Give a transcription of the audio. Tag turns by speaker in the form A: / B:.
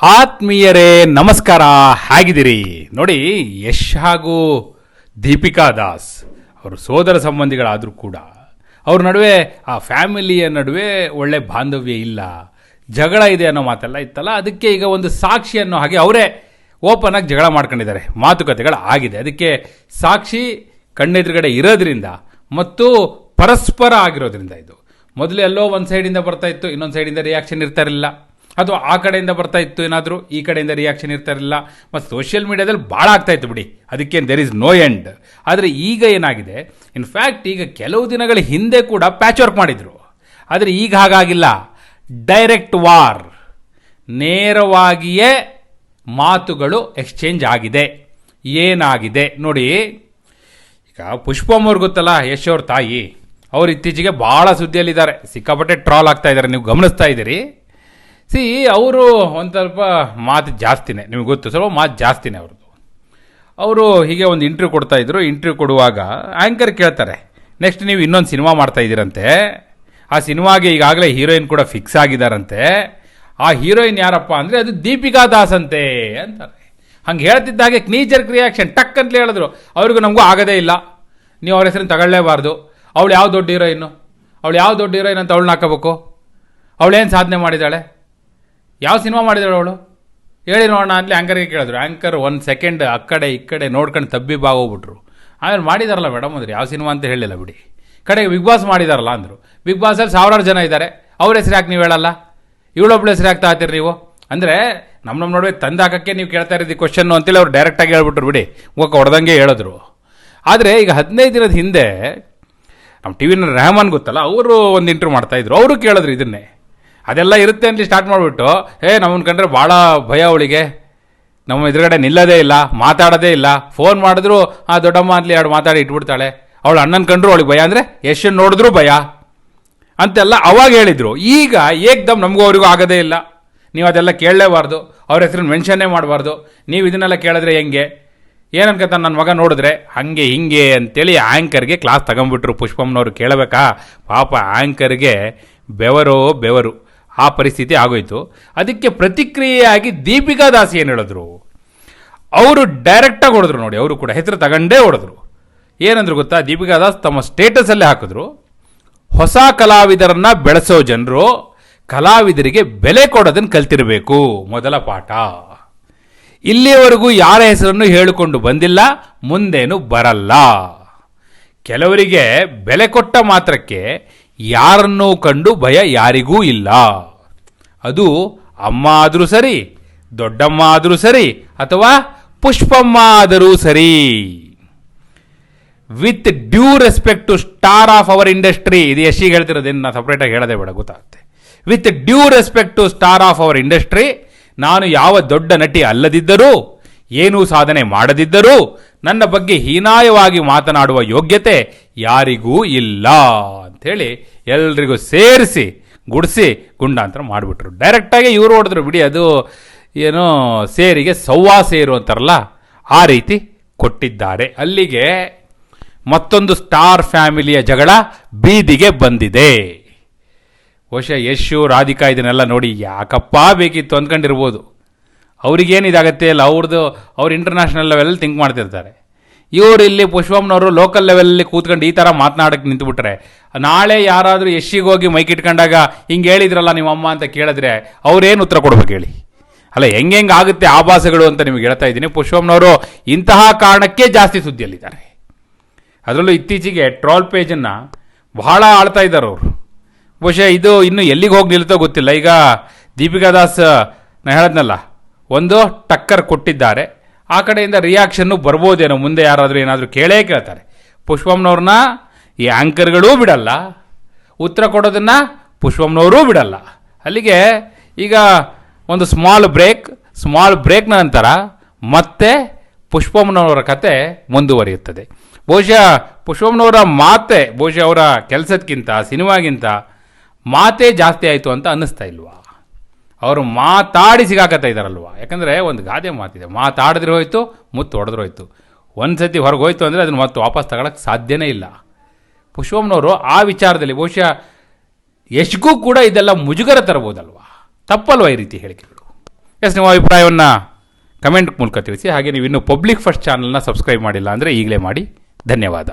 A: ಆತ್ಮೀಯರೇ, ನಮಸ್ಕಾರ. ಹೇಗಿದ್ದೀರಿ. ನೋಡಿ, ಯಶ್ ಹಾಗೂ ದೀಪಿಕಾ ದಾಸ್ ಅವರು ಸೋದರ ಸಂಬಂಧಿಗಳಾದರೂ ಕೂಡ, ಅವ್ರ ನಡುವೆ, ಆ ಫ್ಯಾಮಿಲಿಯ ನಡುವೆ ಒಳ್ಳೆ ಬಾಂಧವ್ಯ ಇಲ್ಲ, ಜಗಳ ಇದೆ ಅನ್ನೋ ಮಾತೆಲ್ಲ ಇತ್ತಲ್ಲ, ಅದಕ್ಕೆ ಈಗ ಒಂದು ಸಾಕ್ಷಿ ಅನ್ನೋ ಹಾಗೆ ಅವರೇ ಓಪನ್ ಆಗಿ ಜಗಳ ಮಾಡ್ಕೊಂಡಿದ್ದಾರೆ. ಮಾತುಕತೆಗಳು ಆಗಿದೆ. ಅದಕ್ಕೆ ಸಾಕ್ಷಿ ಕಣ್ಣೆದುರುಗಡೆ ಇರೋದ್ರಿಂದ ಮತ್ತು ಪರಸ್ಪರ ಆಗಿರೋದ್ರಿಂದ ಇದು. ಮೊದಲು ಎಲ್ಲೋ ಒಂದು ಸೈಡಿಂದ ಬರ್ತಾ ಇತ್ತು, ಇನ್ನೊಂದು ಸೈಡಿಂದ ರಿಯಾಕ್ಷನ್ ಇರ್ತಾ ಇರಲಿಲ್ಲ. ಅಥವಾ ಆ ಕಡೆಯಿಂದ ಬರ್ತಾ ಇತ್ತು ಏನಾದರೂ? ಈ ಕಡೆಯಿಂದ ರಿಯಾಕ್ಷನ್ ಇರ್ತಾ ಇರಲಿಲ್ಲ. ಮತ್ತು ಸೋಷಿಯಲ್ ಮೀಡಿಯಾದಲ್ಲಿ ಭಾಳ ಆಗ್ತಾ ಇತ್ತು ಬಿಡಿ. ಅದಕ್ಕೇನು ದೆರ್ ಇಸ್ ನೋ ಎಂಡ್ ಆದರೆ ಈಗ ಏನಾಗಿದೆ? ಇನ್ಫ್ಯಾಕ್ಟ್ ಈಗ ಕೆಲವು ದಿನಗಳ ಹಿಂದೆ ಕೂಡ ಪ್ಯಾಚ್ ವರ್ಕ್ ಮಾಡಿದರು. ಆದರೆ ಈಗ ಹಾಗಾಗಿಲ್ಲ. ಡೈರೆಕ್ಟ್ ವಾರ್ ನೇರವಾಗಿಯೇ ಮಾತುಗಳು ಎಕ್ಸ್ಚೇಂಜ್ ಆಗಿದೆ. ಏನಾಗಿದೆ? ನೋಡಿ, ಈಗ ಪುಷ್ಪಮ್ ಅವ್ರು ಗೊತ್ತಲ್ಲ, ಯಶ್ ಅವ್ರ ತಾಯಿ. ಅವ್ರು ಇತ್ತೀಚೆಗೆ ಭಾಳ ಸುದ್ದಿಯಲ್ಲಿದ್ದಾರೆ. ಸಿಕ್ಕಾಪಟ್ಟೆ ಟ್ರಾಲ್ ಆಗ್ತಾ ಇದ್ದಾರೆ. ನೀವು ಗಮನಿಸ್ತಾ ಇದ್ದೀರಿ. ಸಿ, ಅವರು ಒಂದು ಸ್ವಲ್ಪ ಮಾತು ಜಾಸ್ತಿನೇ, ನಿಮಗೆ ಗೊತ್ತು, ಸ್ವಲ್ಪ ಮಾತು ಜಾಸ್ತಿನೇ ಅವ್ರದ್ದು ಅವರು ಹೀಗೆ ಒಂದು ಇಂಟ್ರ್ಯೂ ಕೊಡ್ತಾ ಇದ್ರು ಇಂಟರ್ವ್ಯೂ ಕೊಡುವಾಗ ಆ್ಯಂಕರ್ ಕೇಳ್ತಾರೆ ನೆಕ್ಸ್ಟ್ ನೀವು ಇನ್ನೊಂದು ಸಿನಿಮಾ ಮಾಡ್ತಾ ಇದ್ದೀರಂತೆ, ಆ ಸಿನಿಮಾಗೆ ಈಗಾಗಲೇ ಹೀರೋಯಿನ್ ಕೂಡ ಫಿಕ್ಸ್ ಆಗಿದ್ದಾರಂತೆ ಆ ಹೀರೋಯಿನ್ ಯಾರಪ್ಪ ಅಂದರೆ ಅದು ದೀಪಿಕಾ ದಾಸ್ ಅಂತೆ ಅಂತಾರೆ. ಹಂಗೆ ಹೇಳ್ತಿದ್ದಾಗೆ ಕ್ನೀಚರ್ ರಿಯಾಕ್ಷನ್ ಟಕ್ ಅಂತಲೇ ಹೇಳಿದ್ರು. ಅವ್ರಿಗೂ ನಮಗೂ ಆಗದೇ ಇಲ್ಲ. ನೀವು ಅವ್ರ ಹೆಸರನ್ನು ತಗೊಳ್ಳೇಬಾರ್ದು. ಅವಳು ಯಾವ ದೊಡ್ಡ ಹೀರೋಯಿನ್ನು ಅವಳು ಯಾವ ದೊಡ್ಡ ಹೀರೋಯಿನ್ ಅಂತ ಅವಳನ್ನ ಹಾಕೋಬೇಕು? ಅವಳೇನು ಸಾಧನೆ ಮಾಡಿದ್ದಾಳೆ ಯಾವ ಸಿನಿಮಾ ಮಾಡಿದ್ರು ಅವಳು? ಹೇಳಿ ನೋಡೋಣ ಅಲ್ಲಿ ಆ್ಯಂಕರ್ಗೆ ಕೇಳಿದ್ರು. ಆ್ಯಂಕರ್ ಒಂದು ಸೆಕೆಂಡ್ ಆ ಕಡೆ ಈ ಕಡೆ ನೋಡ್ಕೊಂಡು ತಬ್ಬಿ ಬಾಗೋಗ್ಬಿಟ್ರು ಆಮೇಲೆ ಮಾಡಿದಾರಲ್ಲ ಮೇಡಮ್ ಅಂದ್ರೆ ಯಾವ ಸಿನಿಮಾ ಅಂತ ಹೇಳಿಲ್ಲ ಬಿಡಿ. ಕಡೆಗೆ ಬಿಗ್ ಬಾಸ್ ಮಾಡಿದಾರಲ್ಲ ಅಂದರು. ಬಿಗ್ ಬಾಸಲ್ಲಿ ಸಾವಿರಾರು ಜನ ಇದ್ದಾರೆ. ಅವ್ರ ಹೆಸರು ಯಾಕೆ ನೀವು ಹೇಳಲ್ಲ? ಇವಳೊಬ್ಳ ಹೆಸರು ಯಾಕೆ ತಾತೀರಿ ನೀವು? ಅಂದರೆ ನಮ್ಮ ನಮ್ಮ ನಡುವೆ ತಂದು ಹಾಕಕ್ಕೆ ನೀವು ಕೇಳ್ತಾ ಇರೋದು ಕ್ವಶನ್ನು ಅಂತೇಳಿ ಅವ್ರು ಡೈರೆಕ್ಟಾಗಿ ಹೇಳ್ಬಿಟ್ರು ಬಿಡಿ. ಹೋಗಿ ಹೊಡೆದಂಗೆ ಹೇಳಿದ್ರು. ಆದರೆ ಈಗ ಹದಿನೈದು ದಿನದ ಹಿಂದೆ ನಮ್ಮ ಟಿ ವಿನ ರೆಹಮಾನ್ ಗೊತ್ತಲ್ಲ, ಅವರು ಒಂದು ಇಂಟರ್ವ್ಯೂ ಮಾಡ್ತಾಯಿದ್ರು ಅವರು ಕೇಳಿದ್ರು ಇದನ್ನೇ. ಅದೆಲ್ಲ ಇರುತ್ತೆ ಅಂತ ಸ್ಟಾರ್ಟ್ ಮಾಡಿಬಿಟ್ಟು, ಏ ನಮ್ಮನ್ನು ಕಂಡ್ರೆ ಭಾಳ ಭಯ ಅವಳಿಗೆ. ನಮ್ಮ ಎದುರುಗಡೆ ನಿಲ್ಲದೇ ಇಲ್ಲ, ಮಾತಾಡೋದೇ ಇಲ್ಲ. ಫೋನ್ ಮಾಡಿದ್ರು, ಆ ದೊಡ್ಡಮ್ಮ ಅಂತಲಿ ಎರಡು ಮಾತಾಡಿ ಇಟ್ಬಿಡ್ತಾಳೆ. ಅವಳು ಅಣ್ಣನ ಕಂಡ್ರು ಅವಳಿಗೆ ಭಯ ಅಂದರೆ ಎಷ್ಟು ನೋಡಿದ್ರು ಭಯ. ಅಂತೆಲ್ಲ ಅವಾಗ ಹೇಳಿದರು. ಈಗ ಏಕ್ದಮ್ ನಮಗೂ ಅವರಿಗೂ ಆಗೋದೇ ಇಲ್ಲ. ನೀವು ಅದೆಲ್ಲ ಕೇಳಲೇಬಾರ್ದು. ಅವ್ರ ಹೆಸರನ್ನು ಮೆನ್ಷನ್ನೇ ಮಾಡಬಾರ್ದು. ನೀವು ಇದನ್ನೆಲ್ಲ ಕೇಳಿದ್ರೆ ಹೆಂಗೆ? ಏನನ್ಕಂತ ನನ್ನ ಮಗ ನೋಡಿದ್ರೆ, ಹಾಗೆ, ಹಿಂಗೆ ಅಂತೇಳಿ ಆ್ಯಂಕರ್ಗೆ ಕ್ಲಾಸ್ ತಗೊಂಬಿಟ್ರು. ಪುಷ್ಪಮ್ಮನವ್ರು ಕೇಳಬೇಕಾ? ಪಾಪ ಆ್ಯಂಕರ್ಗೆ ಬೆವರು ಬೆವರು. ಆ ಪರಿಸ್ಥಿತಿ ಆಗೋಯ್ತು. ಅದಕ್ಕೆ ಪ್ರತಿಕ್ರಿಯೆಯಾಗಿ ದೀಪಿಕಾ ದಾಸ್ ಏನು ಹೇಳಿದ್ರು? ಅವರು ಡೈರೆಕ್ಟಾಗಿ ಹೊಡೆದ್ರು ನೋಡಿ, ಅವರು ಕೂಡ ಹೆಸರು ತಗೊಂಡೇ ಹೊಡೆದ್ರು. ಏನಂದ್ರು ಗೊತ್ತಾ? ದೀಪಿಕಾ ದಾಸ್ ತಮ್ಮ ಸ್ಟೇಟಸಲ್ಲೇ ಹಾಕಿದ್ರು. ಹೊಸ ಕಲಾವಿದರನ್ನು ಬೆಳೆಸೋ ಜನರು ಕಲಾವಿದರಿಗೆ ಬೆಲೆ ಕೊಡೋದನ್ನು ಕಲ್ತಿರಬೇಕು, ಮೊದಲ ಪಾಠ. ಇಲ್ಲಿಯವರೆಗೂ ಯಾರ ಹೆಸರನ್ನು ಹೇಳಿಕೊಂಡು ಬಂದಿಲ್ಲ, ಮುಂದೇನು ಬರಲ್ಲ. ಕೆಲವರಿಗೆ ಬೆಲೆ ಕೊಟ್ಟ ಮಾತ್ರಕ್ಕೆ ಯಾರನ್ನೂ ಕಂಡು ಭಯ ಯಾರಿಗೂ ಇಲ್ಲ. ಅದು ಅಮ್ಮ ಆದರೂ ಸರಿ ದೊಡ್ಡಮ್ಮ ಆದರೂ ಸರಿ, ಅಥವಾ ಪುಷ್ಪಮ್ಮ ಆದರೂ ಸರಿ. With due respect to star of our industry, ಇದು ಯಶಿಗೆ ಹೇಳ್ತಿರೋದೇನು ನಾನು ಸಪ್ರೇಟಾಗಿ ಹೇಳೋದೇ ಬೇಡ, ಗೊತ್ತಾಗುತ್ತೆ. With due respect to star of our industry, ನಾನು ಯಾವ ದೊಡ್ಡ ನಟಿ ಅಲ್ಲದಿದ್ದರೂ ಏನೂ ಸಾಧನೆ ಮಾಡದಿದ್ದರೂ ನನ್ನ ಬಗ್ಗೆ ಹೀನಾಯವಾಗಿ ಮಾತನಾಡುವ ಯೋಗ್ಯತೆ ಯಾರಿಗೂ ಇಲ್ಲ ಅಂಥೇಳಿ ಎಲ್ರಿಗೂ ಸೇರಿಸಿ, ಗುಡಿಸಿ, ಗುಂಡಾಂತರ ಮಾಡಿಬಿಟ್ರು. ಡೈರೆಕ್ಟಾಗಿ ಇವರು ಹೊಡೆದ್ರು, ಬಿಡಿ ಅದು ಏನೋ ಸೇರಿಗೆ ಸವ್ವಾ ಸೇರು ಅಂತಾರಲ್ಲ, ಆ ರೀತಿ ಕೊಟ್ಟಿದ್ದಾರೆ. ಅಲ್ಲಿಗೆ ಮತ್ತೊಂದು ಸ್ಟಾರ್ ಫ್ಯಾಮಿಲಿಯ ಜಗಳ ಬೀದಿಗೆ ಬಂದಿದೆ. ಬಹುಶಃ ಯಶು ರಾಧಿಕಾ ಇದನ್ನೆಲ್ಲ ನೋಡಿ ಯಾಕಪ್ಪ ಬೇಕಿತ್ತು ಅಂದ್ಕೊಂಡಿರ್ಬೋದು. ಅವ್ರಿಗೇನು ಇದಾಗುತ್ತೆ ಇಲ್ಲ ಅವ್ರದ್ದು ಅವ್ರು ಇಂಟರ್ನ್ಯಾಷನಲ್ ಲೆವೆಲಲ್ಲಿ ಥಿಂಕ್ ಮಾಡ್ತಿರ್ತಾರೆ. ಇವರು ಇಲ್ಲಿ ಪುಷ್ಪಮ್ನವರು ಲೋಕಲ್ ಲೆವೆಲಲ್ಲಿ ಕೂತ್ಕೊಂಡು ಈ ಥರ ಮಾತನಾಡಕ್ಕೆ ನಿಂತುಬಿಟ್ರೆ, ನಾಳೆ ಯಾರಾದರೂ ಎಷ್ಟಿಗೆ ಹೋಗಿ ಮೈಕ್ ಇಟ್ಕೊಂಡಾಗ ಹಿಂಗೆ ಹೇಳಿದ್ರಲ್ಲ ನಿಮ್ಮ ಅಮ್ಮ ಅಂತ ಕೇಳಿದ್ರೆ ಅವ್ರೇನು ಉತ್ತರ ಕೊಡ್ಬೇಕು ಹೇಳಿ? ಅಲ್ಲ ಹೆಂಗೆ ಹೆಂಗೆ ಆಗುತ್ತೆ ಆಭಾಸಗಳು ಅಂತ ನಿಮಗೆ ಹೇಳ್ತಾ ಇದ್ದೀನಿ. ಪುಷ್ಪಮ್ನವರು ಇಂತಹ ಕಾರಣಕ್ಕೆ ಜಾಸ್ತಿ ಸುದ್ದಿಯಲ್ಲಿದ್ದಾರೆ. ಅದರಲ್ಲೂ ಇತ್ತೀಚೆಗೆ ಟ್ರಾಲ್ ಪೇಜನ್ನು ಬಹಳ ಆಳ್ತಾ ಇದ್ದಾರೆ ಅವರು. ಬಹುಶಃ ಇದು ಇನ್ನು ಎಲ್ಲಿಗೆ ಹೋಗಿ ನಿಲ್ತೋ ಗೊತ್ತಿಲ್ಲ. ಈಗ ದೀಪಿಕಾ ದಾಸ್ ನಾನು ಹೇಳದ್ನಲ್ಲ ಒಂದು ಟಕ್ಕರ್ ಕೊಟ್ಟಿದ್ದಾರೆ. ಆ ಕಡೆಯಿಂದ ರಿಯಾಕ್ಷನ್ನು ಬರ್ಬೋದೇನೋ ಮುಂದೆ ಯಾರಾದರೂ ಏನಾದರೂ ಕೇಳೇ ಕೇಳ್ತಾರೆ. ಪುಷ್ಪಮ್ನವ್ರನ್ನ ಈ ಆ್ಯಂಕರ್ಗಳೂ ಬಿಡಲ್ಲ. ಉತ್ತರ ಕೊಡೋದನ್ನು ಪುಷ್ಪಮ್ನವರೂ ಬಿಡಲ್ಲ. ಅಲ್ಲಿಗೆ ಈಗ ಒಂದು ಸ್ಮಾಲ್ ಬ್ರೇಕ್ ಸ್ಮಾಲ್ ಬ್ರೇಕ್ನ ನಂತರ ಮತ್ತೆ ಪುಷ್ಪಮ್ನವರ ಕತೆ ಮುಂದುವರಿಯುತ್ತದೆ. ಬಹುಶಃ ಪುಷ್ಪಮ್ನವರ ಮಾತೆ, ಬಹುಶಃ ಅವರ ಕೆಲಸಕ್ಕಿಂತ, ಸಿನಿಮಾಗಿಂತ ಮಾತೇ ಜಾಸ್ತಿ ಆಯಿತು ಅಂತ ಅನ್ನಿಸ್ತಾ ಇಲ್ವಾ? ಅವರು ಮಾತಾಡಿ ಸಿಗಾಕತ್ತ ಇದ್ದಾರಲ್ವ? ಯಾಕಂದರೆ ಒಂದು ಗಾದೆ ಮಾತಿದೆ. ಮಾತಾಡಿದ್ರೆ ಹೋಯಿತು, ಮುತ್ತು ಹೊಡೆದ್ರೆ ಹೋಯಿತು. ಒಂದು ಸತಿ ಹೊರಗೆ ಹೋಯ್ತು ಅಂದರೆ ಅದನ್ನು ಮತ್ತೆ ವಾಪಸ್ ತಗೊಳಕ್ಕೆ ಸಾಧ್ಯನೇ ಇಲ್ಲ. ಪುಷ್ಪಮ್ನವರು ಆ ವಿಚಾರದಲ್ಲಿ ಬಹುಶಃ ಯಶ್ಗೂ ಕೂಡ ಇದೆಲ್ಲ ಮುಜುಗರ ತರಬಹುದಲ್ವಾ? ತಪ್ಪಲ್ವಾ ಈ ರೀತಿ ಹೇಳಿಕೆಗಳು? ಎಸ್ ನಿಮ್ಮ ಅಭಿಪ್ರಾಯವನ್ನು ಕಮೆಂಟ್ ಮೂಲಕ ತಿಳಿಸಿ, ಹಾಗೆ ನೀವು ಇನ್ನೂ ಪಬ್ಲಿಕ್ ಫಸ್ಟ್ ಚಾನಲ್ನ ಸಬ್ಸ್ಕ್ರೈಬ್ ಮಾಡಿಲ್ಲ ಅಂದರೆ ಈಗಲೇ ಮಾಡಿ. ಧನ್ಯವಾದ.